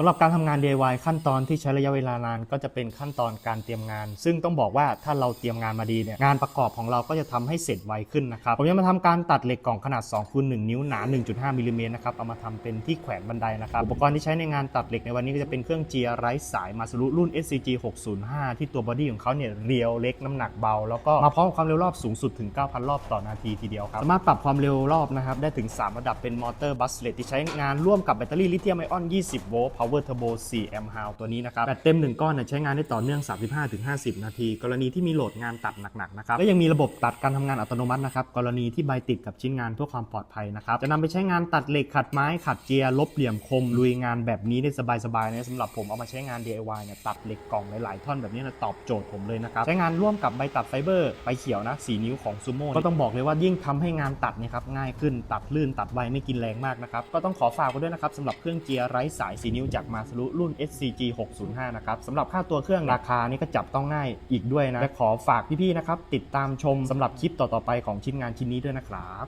สำหรับการทำงาน DIY ขั้นตอนที่ใช้ระยะเวลานานก็จะเป็นขั้นตอนการเตรียมงาน ซึ่งต้องบอกว่าถ้าเราเตรียมงานมาดีเนี่ยงานประกอบของเราก็จะทำให้เสร็จไวขึ้นนะครับผมจะมาทำการตัดเหล็กกล่องขนาด2คูณ1นิ้วหนา 1.5มิลลิเมตรนะครับเอามาทำเป็นที่แขวนบันไดนะครับอุปกรณ์ที่ใช้ในงานตัดเหล็กในวันนี้ก็จะเป็นเครื่องเจียร์ไร้สายมาสรุรุ่น SCG 605 ที่ตัวบอดี้ของเขาเนี่ยเรียวเล็กน้ำหนักเบา แล้วก็มาพร้อมความเร็วรอบสูงสุดถึง 9,000 รอบต่อนาทีทีเดียวครับสามารถปรับความเร็วรอบนะครับได้ถึง 3 ระดับเป็นมอเตอร์บัสเลตที่ใช้งานร่วมกับแบตเตอรี่ลิเธียมไอออน 20 โวลต์ power turbo 4 amp hour ตัวนี้นะครับแบตเต็ม 1 ก้อนเนี่ยใช้งานได้ต่อเนื่อง 35-50 นาที กรณีที่มีโหลดงานตัดหนักๆนะครับและยังมีระบบตัดการทำงานอัตโนมัตินะครับกรณีที่ใบติดกับชิ้นงานเพื่อความปลอดภัยนะครับจะนำไปใช้งานตัดเหล็กขัดไม้ขัดเจียร์ลบเหลี่ยมคมลุยงานแบบนี้ได้สบายๆนะสำหรับผมเอามาใช้งาน DIY เนี่ยตัดเหล็กกล่องหลายๆท่อนแบบนี้นะตอบโจทย์ผมเลยนะครับใช้งานร่วมกับใบตัดไฟเบอร์ใบเขียวนะ4นิ้วของซูโม่ก็ต้องบอกเลยว่ายิ่งทำให้งานตัดเนี่ยครับง่ายขึ้นตัดลื่นตัดไวไม่กินแรงมากนะครับก็ต้องขอฝากไว้ด้วยนะครับสำหรับเครื่องเจียไร้สาย4นิ้วจากมาสรุรุ่น SCG 605นะครับสำหรับค่าตัวเครื่องราคานี่ก็จับต้องง่ายอีกด้วยนะและขอฝากพี่ๆนะครับติดตามชมสำหรับคลิปต่อๆไปของชิ้นงานชิ้นนี้ด้วยนะครับ